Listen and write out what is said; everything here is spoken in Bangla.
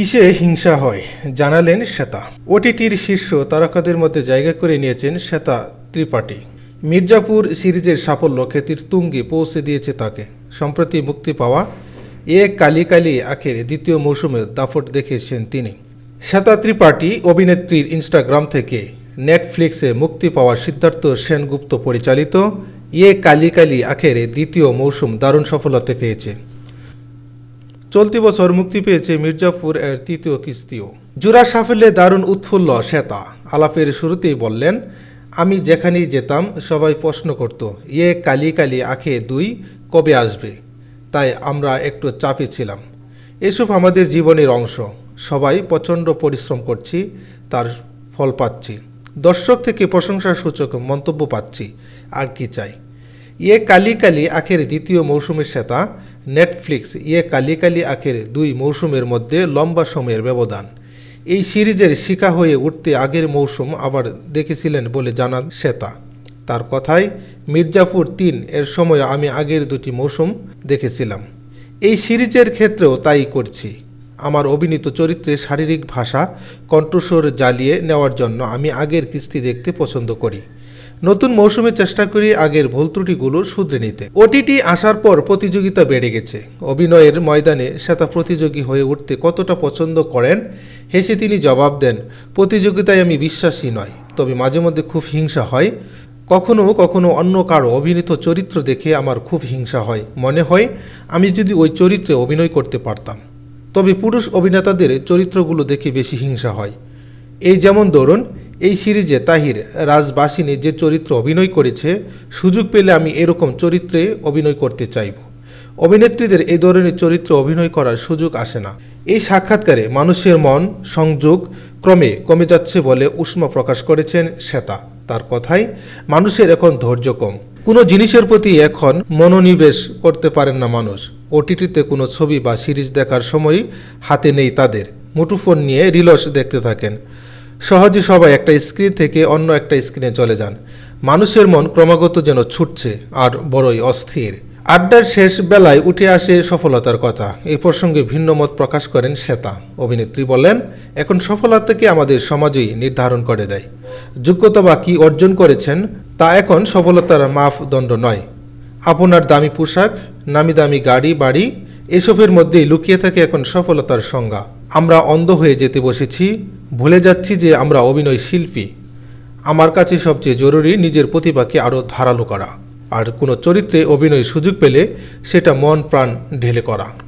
কিসে হিংসা হয়? জানালেন শ্বেতা। ওটিটির শীর্ষ তারকাদের মধ্যে জায়গা করে নিয়েছেন শ্বেতা ত্রিপাঠী। মির্জাপুর সিরিজের সাফল্য খ্যাতির তুঙ্গে পৌঁছে দিয়েছে তাকে। সম্প্রতি মুক্তি পাওয়া এ কালি কালি আখের দ্বিতীয় মৌসুমে দাফট দেখেছেন তিনি। শ্বেতা ত্রিপাঠী অভিনেত্রীর ইনস্টাগ্রাম থেকে নেটফ্লিক্সে মুক্তি পাওয়া সিদ্ধার্থ সেনগুপ্ত পরিচালিত এ কালি কালি আখের দ্বিতীয় মৌসুম দারুণ সফলতা পেয়েছে চলতি বছর মুক্তি পেয়েছে মির্জাপুর এর তৃতীয় কিস্তিও। জুরা সাফল্যে দারুণ উৎফুল্ল শ্বেতা। আলাপের শুরুতেই বললেন, আমি যেখানেই যেতাম, সবাই প্রশ্ন করত ইয়ে কালি কালি আখে দুই কবে আসবে? তাই আমরা একটু চাপে ছিলাম। এসব আমাদের জীবনের অংশ। সবাই প্রচণ্ড পরিশ্রম করছি, তার ফল পাচ্ছি। দর্শক থেকে প্রশংসাসূচক মন্তব্য পাচ্ছি, আর কি চাই? ইয়ে কালি কালি আখের দ্বিতীয় মৌসুমের শ্বেতা নেটফ্লিক্স ইয়ে কালি কালি আখের দুই মৌসুমের মধ্যে লম্বা সময়ের ব্যবধান। এই সিরিজের শিকা হয়ে উঠতে আগের মৌসুম আবার দেখেছিলেন বলে জানান শ্বেতা তার কথায়, মির্জাপুর তিন এর সময় আমি আগের দুটি মৌসুম দেখেছিলাম। এই সিরিজের ক্ষেত্রেও তাই করছি। আমার অভিনীত চরিত্রে শারীরিক ভাষা, কণ্ঠস্বর জ্বালিয়ে নেওয়ার জন্য আমি আগের কিস্তি দেখতে পছন্দ করি। নতুন মৌসুমে চেষ্টা করি আগের ভুল ত্রুটিগুলো শুধরে নিতে। ওটিটি আসার পর প্রতিযোগিতা বেড়ে গেছে। অভিনয়ের ময়দানে শ্বেতা প্রতিযোগী হয়ে উঠতে কতটা পছন্দ করেন, হেসে তিনি জবাব দেন, প্রতিযোগিতায় আমি বিশ্বাসী নয়। তবে মাঝে মধ্যে খুব হিংসা হয়। কখনো কখনো অন্য কারও অভিনীত চরিত্র দেখে আমার খুব হিংসা হয়। মনে হয়, আমি যদি ওই চরিত্রে অভিনয় করতে পারতাম। তবে পুরুষ অভিনেতাদের চরিত্রগুলো দেখে বেশি হিংসা হয়। এই যেমন ধরুন এই সিরিজে তাহির রাজবাসিনী যে চরিত্র অভিনয় করেছে, সুযোগ পেলে আমি এরকম চরিত্রে অভিনয় করতে চাইব। অভিনেত্রীদের এই ধরনের চরিত্রে অভিনয় করার সুযোগ আসে না। এই সাক্ষাৎকারে মানুষের মন, সংযোগ ক্রমে কমে যাচ্ছে বলে উষ্মা প্রকাশ করেছেন শ্বেতা। তার কথায়, মানুষের এখন ধৈর্য কম। কোনো জিনিসের প্রতি এখন মনোনিবেশ করতে পারেন না মানুষ। ওটিটিতে কোনো ছবি বা সিরিজ দেখার সময় হাতে নেই তাদের। মুঠোফোন নিয়ে রিলস দেখতে থাকেন। সহজে সবাই একটা স্ক্রিন থেকে অন্য একটা স্ক্রিনে চলে যান। মানুষের মন ক্রমাগত যেন ছুটছে আর বড়ই অস্থির। আড্ডার শেষ বেলায় উঠে আসে সফলতার কথা। এই প্রসঙ্গে ভিন্ন মত প্রকাশ করেন শ্বেতা। অভিনেত্রী বলেন, এখন সফলতাকে আমাদের সমাজেই নির্ধারণ করে দেয়। যোগ্যতা বা কী অর্জন করেছেন, তা এখন সফলতার মাপদণ্ড নয়। আপনার দামি পোশাক, নামি দামি গাড়ি, বাড়ি, এসবের মধ্যেই লুকিয়ে থাকে এখন সফলতার সংজ্ঞা। আমরা অন্ধ হয়ে যেতে বসেছি, ভুলে যাচ্ছি যে আমরা অভিনয় শিল্পী। আমার কাছে সবচেয়ে জরুরি নিজের প্রতিভাকে আরও ধারালো করা, আর কোনো চরিত্রে অভিনয় সুযোগ পেলে সেটা মন প্রাণ ঢেলে করা।